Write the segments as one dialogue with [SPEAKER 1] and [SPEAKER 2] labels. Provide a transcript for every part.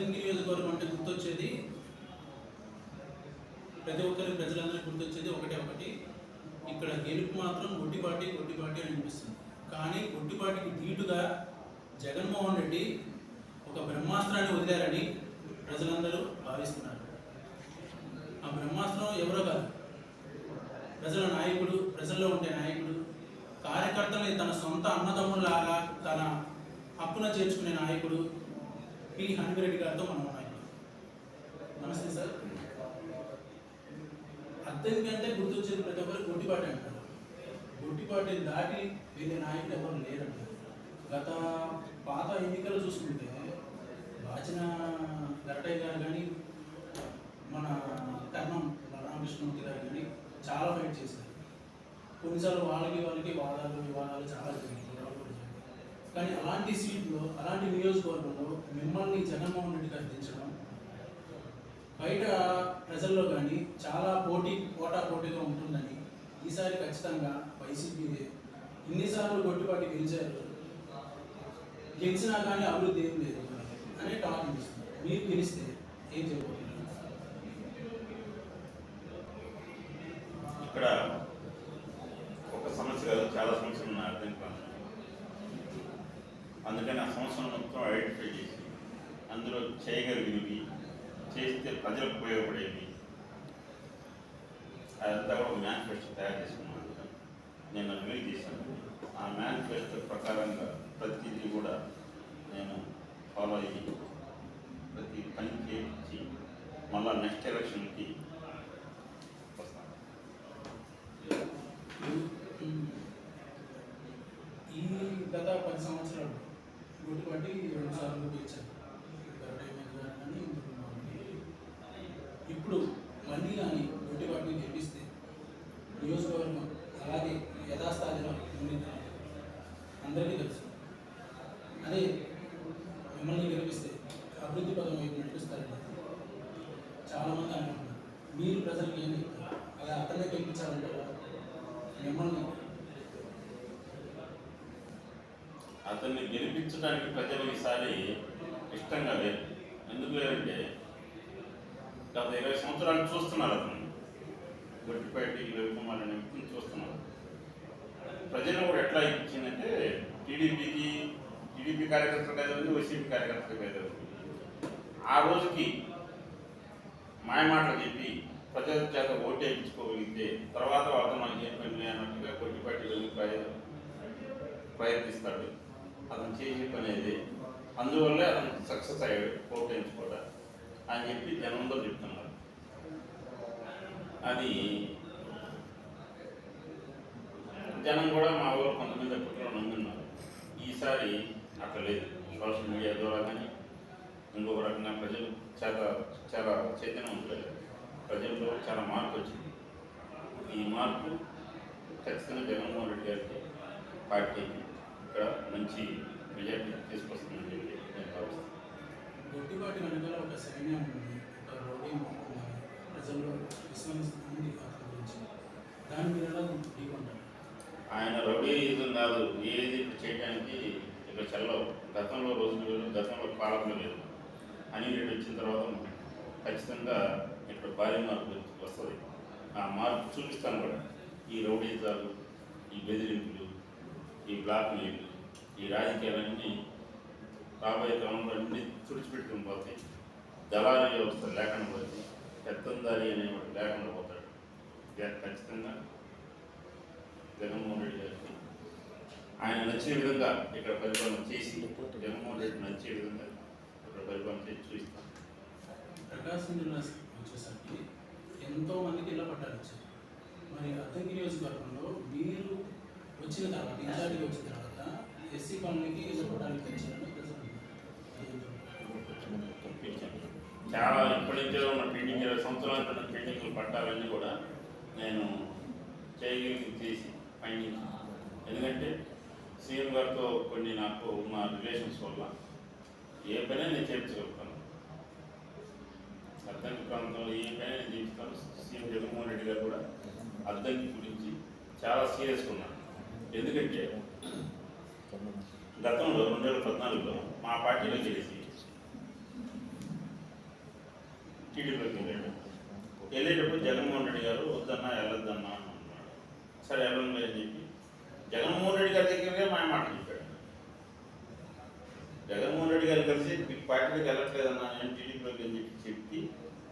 [SPEAKER 1] అద్దంకి నియోజకవర్గం అంటే గుర్తొచ్చేది. ప్రతి ఒక్కరి ప్రజలందరికీ గుర్తొచ్చేది ఒకటే ఒకటి. ఇక్కడ గెలుపు మాత్రం గొడ్డిపాటి గొడ్డిపాటి అని అనిపిస్తుంది. కానీ గొడ్డిపాటికి ధీటుగా జగన్మోహన్ రెడ్డి ఒక బ్రహ్మాస్త్రాన్ని వదిలారని ప్రజలందరూ భావిస్తున్నారు. ఆ బ్రహ్మాస్త్రం ఎవరో కాదు. ప్రజల నాయకుడు ప్రజల్లో ఉండే నాయకుడు కార్యకర్తల్ని తన సొంత అన్నదమ్ములాగా తన హక్కున చేర్చుకునే నాయకుడు పి హనుమిరెడ్డి గారితో మనం ఉన్నాయి నమస్తే సార్. అర్థం అంటే గుర్తొచ్చిన ప్రతి ఒక్కరు గుడ్డిపాటి అంటారు. గుడ్డిపాటిని దాటి వేరే నాయకులు ఎవరు లేరంటారు గత పాత ఎన్నికలు చూసుకుంటే వాచిన గరటయ్య గారు కానీ మన కర్ణం రామకృష్ణమూర్తి గారు కానీ చాలా ఫైట్ చేశారు. కొన్నిసార్లు వాళ్ళకి వాళ్ళకి వాదాలు వివాదాలు చాలా జరిగింది జరిగాయి. కానీ అలాంటి సీట్లో అలాంటి నియోజకవర్గంలో మిమ్మల్ని జగన్మోహన్ రెడ్డి గారు దించడం బయట ప్రజల్లో కానీ చాలా పోటీ పోటా పోటీగా ఉంటుందని ఈసారి ఖచ్చితంగా వైసీపీదే ఇన్నిసార్లు గొడ్డుపాటి గెలిచారు. గెలిచినా కానీ అభివృద్ధి ఏం లేదు అనే టాక్ ఇస్తుంది మీరు గెలిస్తే ఏం చేయబోతున్నారు
[SPEAKER 2] ఇక్కడ ఒక సమస్య కాదు చాలా సమస్యలు ఉన్నాయి అర్థం కాదు. అందుకని ఆ సంవత్సరం మొత్తం ఐడెంటిఫై చేసి అందులో చేయగలిగినవి చేస్తే ప్రజలకు ఉపయోగపడేవి. అదంతా కూడా ఒక మేనిఫెస్టో తయారు చేసుకున్నాను నేను రిలీజ్ చేశాను. ఆ మేనిఫెస్టో ప్రకారంగా ప్రతిదీ కూడా నేను ఫాలో అయ్యి ప్రతి పని చేయించి మళ్ళా నెక్స్ట్ ఎలక్షన్కి వస్తాను
[SPEAKER 1] ఈ గత పది సంవత్సరాలు గుడిపాటి రెండు సార్లు గెలిచారు గరటయ్య గారు కానీ ఇంకొక వాళ్ళు. ఇప్పుడు మళ్ళీ కానీ గుడిపాటిని గెలిపిస్తే నియోజకవర్గం అలాగే యథాస్థాయిలో ఉండింది అందరికీ తెలుసు. అదే మిమ్మల్ని గెలిపిస్తే అభివృద్ధి పదం వైపు నడిపిస్తారని చాలామంది అనుకుంటున్నారు. మీరు ప్రజలకు ఏం చెప్తారు? అలా అతనే గెలిపించాలంటే మిమ్మల్ని
[SPEAKER 2] అతన్ని గెలిపించడానికి ప్రజలు ఈసారి ఇష్టంగా లేదు ఎందుకు లేదంటే గత ఇరవై సంవత్సరాలు చూస్తున్నారు అతను. గొట్టిపేటి రవికుమార్ అనే వ్యక్తిని చూస్తున్నారు. ప్రజలు కూడా ఎట్లా ఇచ్చిందంటే టీడీపీకి టీడీపీ కార్యకర్తలు కాదు వైసీపీ కార్యకర్తలు కాదు ఆ రోజుకి మాయమాటలు చెప్పి ప్రజల చేత ఓటు వేయించుకోగలిగితే తర్వాత వాళ్ళతో మనకి ఏం పని అన్నట్టుగా గొట్టిపాటి వెళ్ళి ప్రయత్నిస్తాడు. అతను చేసే పని అది. అతను సక్సెస్ అయ్యాడు పోటీ వేయించుకోవడం అని చెప్పి జనంలో చెప్తున్నారు. అది జనం కూడా మా ఊరు కొంతమంది అప్పట్లో నమ్మున్నారు. ఈసారి అట్లా లేదు. సోషల్ మీడియా ద్వారా కానీ ఇంకొక రకంగా ప్రజలు చాలా చాలా చైతన్యం ఉంటుంది ప్రజల్లో చాలా మార్పు వచ్చింది. ఈ మార్పు ఖచ్చితంగా జగన్మోహన్ రెడ్డి గారికి పార్టీకి ఇక్కడ మంచి మెజార్టీ తీసుకొస్తుందని చెప్పి నేను
[SPEAKER 1] గొట్టిపాటి వెనకాల ఒక సైన్యం ఉంది ఒక రౌడీ ప్రజల్లో విశ్వసిస్తుంది గురించి. దాని మీద ఢీకొంటారు
[SPEAKER 2] ఆయన రౌడీయిజం కాదు ఏది చేయడానికి ఇక్కడ చెల్లవు. గతంలో రోజులు వేరు గతంలో పాలకులు లేదు. అని వచ్చిన తర్వాత ఖచ్చితంగా ఇక్కడ భారీ మార్పు వస్తుంది. ఆ మార్పు చూపిస్తాను కూడా. ఈ రౌడీజాలు ఈ బెదిరింపులు ఈ బ్లాక్ మెయిల్ ఈ రాజకీయాలన్నీ రాబోయే క్రమంలో అన్ని తుడిచిపెట్టుకుని పోతాయి. దళారీ వ్యవస్థ లేకుండా పోతుంది పెత్తందారి అనేవాడు లేకుండా పోతాడు. ఖచ్చితంగా జగన్మోహన్ రెడ్డి గారికి ఆయన నచ్చిన విధంగా ఇక్కడ పరిపాలన చేసి జగన్మోహన్ రెడ్డి నచ్చే విధంగా ఇక్కడ పరిపాలన చేసి చూపిస్తాం.
[SPEAKER 1] ప్రకాశం జిల్లా వచ్చేసరికి ఎంతో మందికి ఇలా పట్టాలి మరి అద్దంకి నియోజకవర్గంలో మీరు వచ్చిన తర్వాత ఇన్ఛార్జ్కి వచ్చిన తర్వాత ఎస్సీ కాలనీకి ఇళ్ళ పట్టాలు పెంచాలని
[SPEAKER 2] చాలా ఇప్పటి నుంచే ఉన్న పెయింటింగ్ ఇరవై సంవత్సరాల క్రితం పెయింటింగ్లు పట్టాలన్నీ కూడా నేను చేయగలిగి చేసి ఫైండింగ్ ఎందుకంటే సీఎం గారితో కొన్ని నాకు ఉన్న రిలేషన్స్ వల్ల ఏ పని నేను చేయించగలుగుతాను అద్దంకి ప్రాంతంలో ఏ పని నేను చేయిస్తాను సీఎం జగన్మోహన్ రెడ్డి గారు కూడా అద్దంకి గురించి చాలా సీరియస్గా ఉన్నారు. ఎందుకంటే గతంలో రెండు వేల పద్నాలుగులో మా పార్టీలో చేసి టీడీపీకి వెళ్ళాడు. వెళ్ళేటప్పుడు జగన్మోహన్ రెడ్డి గారు వద్దన్నా వెళ్ళొద్దన్నా అన్నాడు. సరే వెళ్ళండి అని చెప్పి జగన్మోహన్ రెడ్డి గారి దగ్గరే మా మాట చెప్పాడు. జగన్మోహన్ రెడ్డి గారు కలిసి మీకు పార్టీలోకి వెళ్ళట్లేదన్నా నేను టీడీపీలోకి అని చెప్పి చెప్పి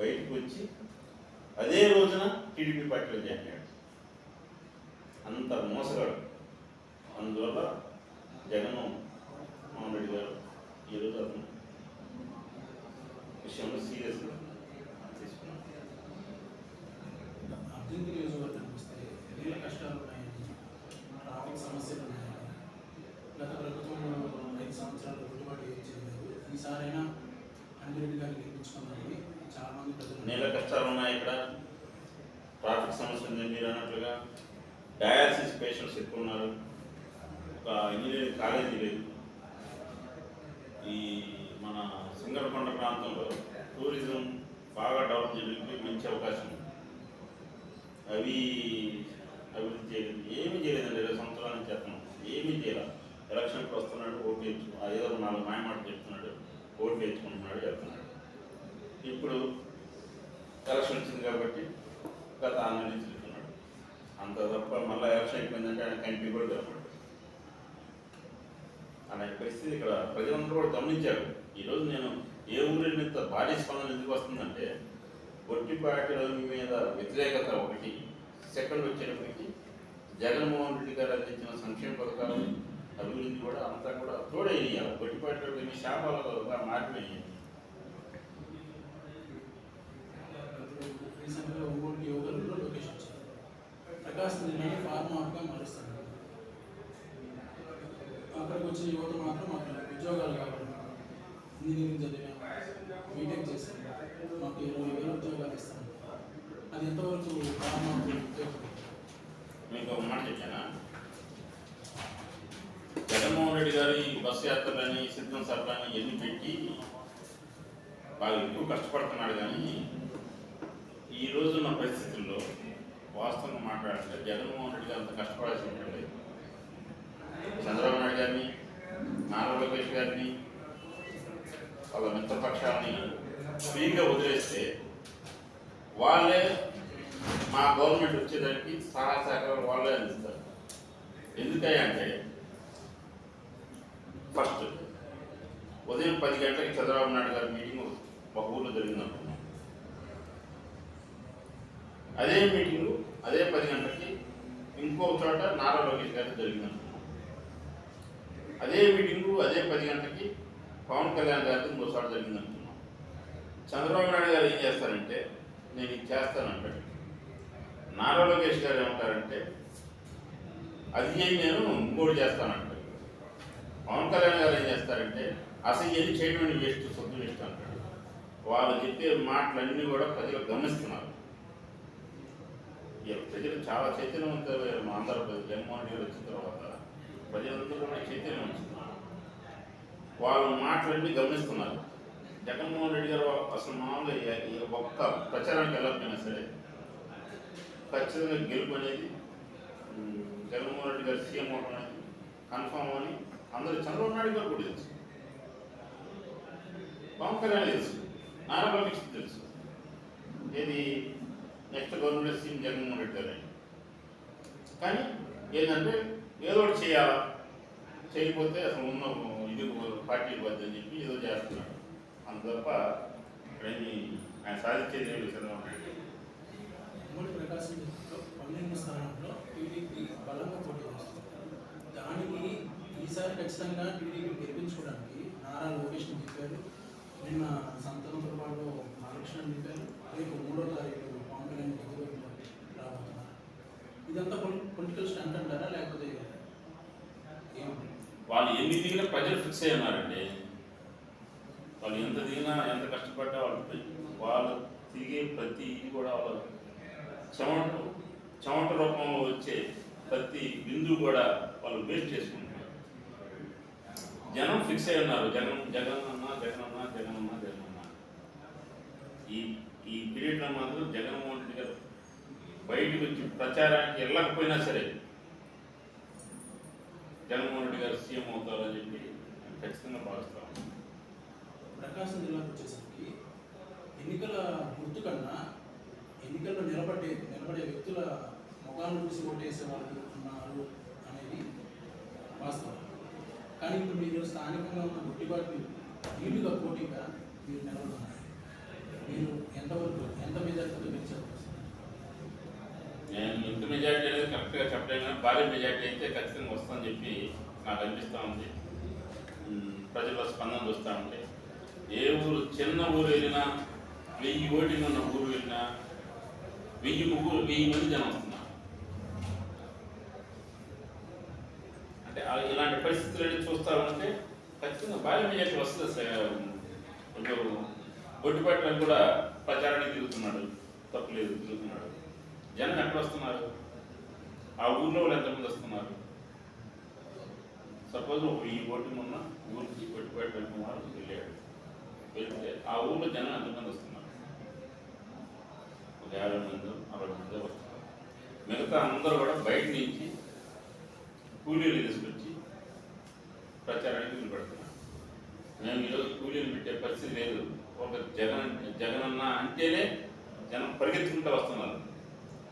[SPEAKER 2] బయటకు వచ్చి అదే రోజున టీడీపీ పార్టీలో జాయిన్ అయ్యాడు. అంత మోసగాడు. అందువల్ల జగన్మోహన్ రెడ్డి గారు ఈరోజు అతను విషయంలో సీరియస్గా తీసుకున్నాను
[SPEAKER 1] అభివృద్ధి నియోజకవర్గానికి వస్తే నీళ్ళ కష్టాలు ట్రాఫిక్ సమస్యలు గత ప్రభుత్వంలో ఐదు సంవత్సరాలు గిట్టుబాటు ఏం చేయలేదు. ఈసారైనా అంజిరెడ్డి గారిని గెలిపించుకున్నారని చాలా మంది ప్రజలు
[SPEAKER 2] నీళ్ళ కష్టాలు ఉన్నాయి ఇక్కడ. ట్రాఫిక్ సమస్య ఉంది మీరు అన్నట్లుగా. డయాలసిస్ పేషెంట్స్ ఎక్కువ ఉన్నారు. ఒక ఇంజనీరింగ్ కాలేజీ లేదు. ఈ మన సింగరకొండ ప్రాంతంలో టూరిజం బాగా డెవలప్ చేయడానికి మంచి అవకాశం ఉంది. అవి అభివృద్ధి చేయలేదు ఏమీ చేయలేదండి ఇరవై సంవత్సరాల నుంచి చేస్తున్నాం. ఏమీ చేయాలి ఎలక్షన్కి వస్తున్నాడు ఓటు వేయించు ఏదో నాలుగు మాయమాట చెప్తున్నాడు ఓటు వేయించుకుంటున్నాడు చెప్తున్నాడు ఇప్పుడు ఎలక్షన్ వచ్చింది కాబట్టి గత ఆంధ్ర నుంచి అంత తప్ప మళ్ళీ ఎలక్షన్ అయిపోయిందంటే ఆయన కంటి కూడా చెప్పాడు అనే పరిస్థితి ఇక్కడ ప్రజలందరూ కూడా గమనించారు. ఈరోజు నేను ఏ ఊరి మీద భారీ స్పందన ఎందుకు వస్తుందంటే పొట్టి పార్టీల మీద వ్యతిరేకత ఒకటి సెకండ్ వచ్చేటప్పటికి జగన్మోహన్ రెడ్డి గారు అందించిన సంక్షేమ పథకాలు అభివృద్ధి కూడా అంతా కూడా తోడయ్యాలి ఒట్టిపాటి రవి శాపాలుగా మారిపోయాయి
[SPEAKER 1] వచ్చిన యువత మాత్రం మాకు ఉద్యోగాలు కావాలి ఇంజనీరింగ్ చదివాం బీటెక్ చేశాం మాకు ఇరవై వేల ఉద్యోగాలు ఇస్తాను అది ఎంతవరకు
[SPEAKER 2] మీకు ఒక మాట చెప్పానా? జగన్మోహన్ రెడ్డి గారు ఈ బస్సు యాత్రలని సిద్ధం సభలని ఎన్ని పెట్టి బాగా ఎక్కువ కష్టపడుతున్నాడు కానీ ఈ రోజున్న పరిస్థితుల్లో వాస్తవంగా మాట్లాడాలంటే జగన్మోహన్ రెడ్డి గారు అంత కష్టపడాల్సి ఉంటుంది చంద్రబాబు నాయుడు గారిని నారా లోకేష్ గారిని వాళ్ళ మిత్రపక్షాలని ఫ్రీగా వదిలేస్తే వాళ్ళే మా గవర్నమెంట్ వచ్చేదానికి సహాయ సహకారాలు వాళ్ళే అందిస్తారు. ఎందుకంటే ఫస్ట్ ఉదయం పది గంటలకి చంద్రబాబు నాయుడు గారి మీటింగ్ ఒక ఊళ్ళో జరిగిందనుకున్నాం అదే మీటింగు అదే పది గంటలకి ఇంకో చోట నారా లోకేష్ గారికి జరిగిందనుకున్నాం అదే మీటింగు అదే పది గంటలకి పవన్ కళ్యాణ్ గారికి మూడుసార్లు జరిగింది అనుకున్నాం. చంద్రబాబు నాయుడు గారు ఏం చేస్తారంటే నేను ఇది చేస్తానంటాడు నారా లోకేష్ గారు ఏమంటారంటే అది ఏం నేను ఇంకోటి చేస్తానంటాడు పవన్ కళ్యాణ్ గారు ఏం చేస్తారంటే అసలు ఏది చేయడం వేస్ట్ సొత్తు వేస్ట్ అంటాడు వాళ్ళు చెప్పే మాటలన్నీ కూడా ప్రజలు గమనిస్తున్నారు. ఈ ప్రజలు చాలా చైతన్యవంతమైన ఆంధ్రప్రదేశ్ జగన్మోహన్ రెడ్డి వచ్చిన తర్వాత ప్రజలందరూ కూడా చైతన్యం వచ్చింది వాళ్ళ మాటలన్నీ గమనిస్తున్నారు. జగన్మోహన్ రెడ్డి గారు అసలు మామూలుగా ఒక్క ప్రచారానికి వెళ్ళకపోయినా సరే ఖచ్చితంగా గెలుపు అనేది జగన్మోహన్ రెడ్డి గారు సీఎం అవడం అనేది కన్ఫామ్ అని అందరూ చంద్రబాబు నాయుడు గారు కూడా తెలుసు. పవన్ కళ్యాణ్ తెలుసు. నారా లోకేష్ తెలుసు. ఏది next government CM Jaganmohan Reddy garu అని. కానీ ఏంటంటే ఏదో ఒకటి చేయాలా? చేయకపోతే అసలు ఉన్న ఇది పార్టీ వద్దని చెప్పి ఏదో చేస్తున్నాడు. అంత తప్ప ఇక్కడేమి ఆయన సాధించేది ఏమి లేదు చంద్రబాబు నాయుడు
[SPEAKER 1] ఉమ్మడి ప్రకాశం జిల్లాలో పన్నెండు స్థానంలో టీడీపీ బలంగా పోటీ చేస్తుంది. దానికి ఈసారి ఖచ్చితంగా టీడీపీ గెలిపించుకోవడానికి నారా లోకేష్ చెప్పారు నిన్న సంతానంతో పాటు మహాలక్ష్మి చెప్పారు రేపు మూడో తారీఖు పవన్ కళ్యాణ్ రాబోతున్నారు. ఇదంతా
[SPEAKER 2] వాళ్ళు ఎన్ని దిగినా ప్రజలు ఫిక్స్ అయి ఉన్నారండి. వాళ్ళు ఎంత దిగినా ఎంత కష్టపడ్డా వాళ్ళు వాళ్ళు తిరిగే ప్రతి ఇది కూడా వాళ్ళ చెమట చెమట రూపంలో వచ్చే ప్రతి బిందువు కూడా వాళ్ళు వేస్ట్ చేసుకుంటున్నారు. జనం ఫిక్స్ అయి ఉన్నారు. జగన్ జగన్ అన్న జగన్ అన్న జగన్ అన్న జగన్ అన్న. ఈ ఈ పీరియడ్లో మాత్రం జగన్మోహన్ రెడ్డి గారు బయటకు వచ్చి ప్రచారానికి వెళ్ళకపోయినా సరే జగన్మోహన్ రెడ్డి గారు సీఎం అవుతారని చెప్పి ఖచ్చితంగా భావిస్తాం.
[SPEAKER 1] ప్రకాశం జిల్లాకు వచ్చేసరికి ఎన్నికల గుర్తు కన్నా ఎన్నికల్లో నిలబడే నిలబడే వ్యక్తుల ముఖాన్ని చూసి ఓటేసే వాళ్ళు ఉన్నారు అనేది వాస్తవం. కానీ ఇప్పుడు మీరు స్థానికంగా ఉన్న గుట్టిబాటు నీళ్ళుగా పోటీగా మీరు నిలబడుతున్నారు. మీరు ఎంతవరకు ఎంత మీద గెలిచారు?
[SPEAKER 2] నేను ఇంత మెజార్టీ అనేది కరెక్ట్గా చెప్పలేను భారీ మెజార్టీ అయితే ఖచ్చితంగా వస్తుందని చెప్పి నాకు అనిపిస్తూ ఉంది. ప్రజల స్పందన చూస్తూ ఉంటే ఏ ఊరు చిన్న ఊరు వెళ్ళినా వెయ్యి ఓటింగ్ ఉన్న ఊరు వెళ్ళినా వెయ్యి ముగ్గురు వెయ్యి మంది జనం వస్తున్నారు. అంటే ఇలాంటి పరిస్థితులు చూస్తా ఉంటే ఖచ్చితంగా భారీ మెజార్టీ వస్తుంది సార్. కొంచెం ఒడ్డుపట్ల కూడా ప్రచారానికి తిరుగుతున్నాడు తప్పులేదు తిరుగుతున్నాడు. జనం ఎక్కడ వస్తున్నారు? ఆ ఊర్లో వాళ్ళు ఎంతమంది వస్తున్నారు? సపోజ్ ఒక వెయ్యి ఓటు ఉన్న ఊరికి పెట్టుబడి పెట్టుకున్నారు వెళ్ళాడు వెళ్తే ఆ ఊర్లో జనం ఎంతమంది వస్తున్నారు? ఒక యాభై మంది అరవై మంది వస్తున్నారు. మిగతా అందరూ కూడా బయట నుంచి కూలీలు తీసుకొచ్చి ప్రచారానికి నిలబెడుతున్నారు. మేము ఈరోజు కూలీలు పెట్టే పరిస్థితి లేదు. ఒక జగన్ జగనన్న అంటేనే జనం పరిగెత్తుకుంటూ వస్తున్నారు.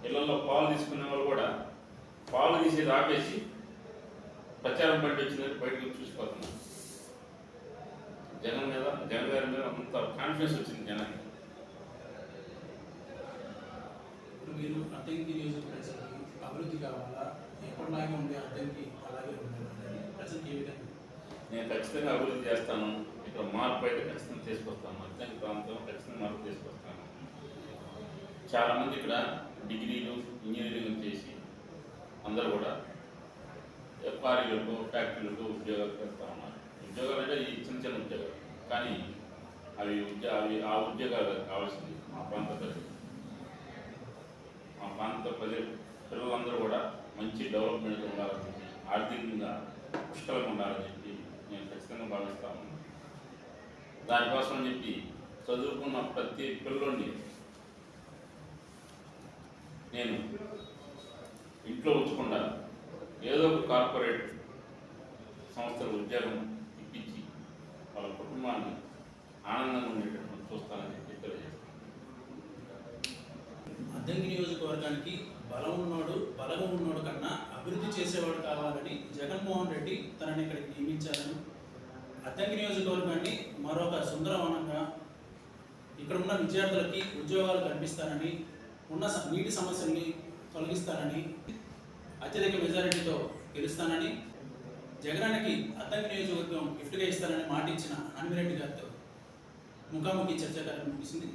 [SPEAKER 2] ఇళ్ళలో పాలు తీసుకునే వాళ్ళు కూడా పాలు తీసేది ఆపేసి ప్రచారం బండి వచ్చిందని బయటకు చూసిపోతున్నారు. జగన్ మీద జగన్ గారి మీద అంత కాన్ఫిడెన్స్ వచ్చింది జనానికి.
[SPEAKER 1] మీరు నియోజకవర్గానికి అభివృద్ధి కావాలా? ఎప్పటిలాగే ఉండే అద్దంకి అలాగే ఉండాలి ప్రజలకు ఏ విధంగా?
[SPEAKER 2] నేను ఖచ్చితంగా అభివృద్ధి చేస్తాను. ఇక్కడ మార్పు అయితే ఖచ్చితంగా తీసుకొస్తాను. అత్యంత ప్రాంతం ఖచ్చితంగా మార్పు తీసుకొస్తాను. చాలామంది ఇక్కడ డిగ్రీలు ఇంజనీరింగ్ చేసి అందరూ కూడా ఎఫ్ఆర్ఈలకు ఫ్యాక్టరీలకు ఉద్యోగాలు పెడతా ఉన్నారు. ఉద్యోగాలు అంటే ఈ చిన్న చిన్న ఉద్యోగాలు. కానీ అవి ఉద్యోగ అవి ఆ ఉద్యోగాలు కావాల్సింది మా ప్రాంత ప్రజలు. మా ప్రాంత ప్రజలు పిల్లలందరూ కూడా మంచి డెవలప్మెంట్ ఉండాలని చెప్పి ఆర్థికంగా పుష్కలంగా ఉండాలని చెప్పి నేను ఖచ్చితంగా భావిస్తాను దానికోసం చెప్పి చదువుకున్న ప్రతి పిల్లల్ని నేను ఇంట్లో ఉంచకుండా ఏదో ఒక కార్పొరేట్ సంస్థల ఉద్యోగం ఇప్పించి వాళ్ళ కుటుంబాన్ని ఆనందంగా ఉండేటట్టు చూస్తానని చెప్పి తెలియజేస్తాను.
[SPEAKER 1] అద్దంకి నియోజకవర్గానికి బలం ఉన్నాడు బలగం ఉన్నోడు కన్నా అభివృద్ధి చేసేవాడు కావాలని జగన్మోహన్ రెడ్డి తనని ఇక్కడికి నియమించారని అద్దంకి నియోజకవర్గాన్ని మరొక సుందరవనంగా ఇక్కడ ఉన్న విద్యార్థులకి ఉద్యోగాలు కల్పిస్తానని ఉన్న నీటి సమస్యల్ని తొలగిస్తానని అత్యధిక మెజారిటీతో గెలుస్తానని జగనానికి అద్దంకి నియోజకవర్గం గిఫ్ట్గా ఇస్తానని మాటిచ్చిన ఇచ్చిన గారితో ముఖాముఖి చర్చ కార్యక్రమం ముగిసింది.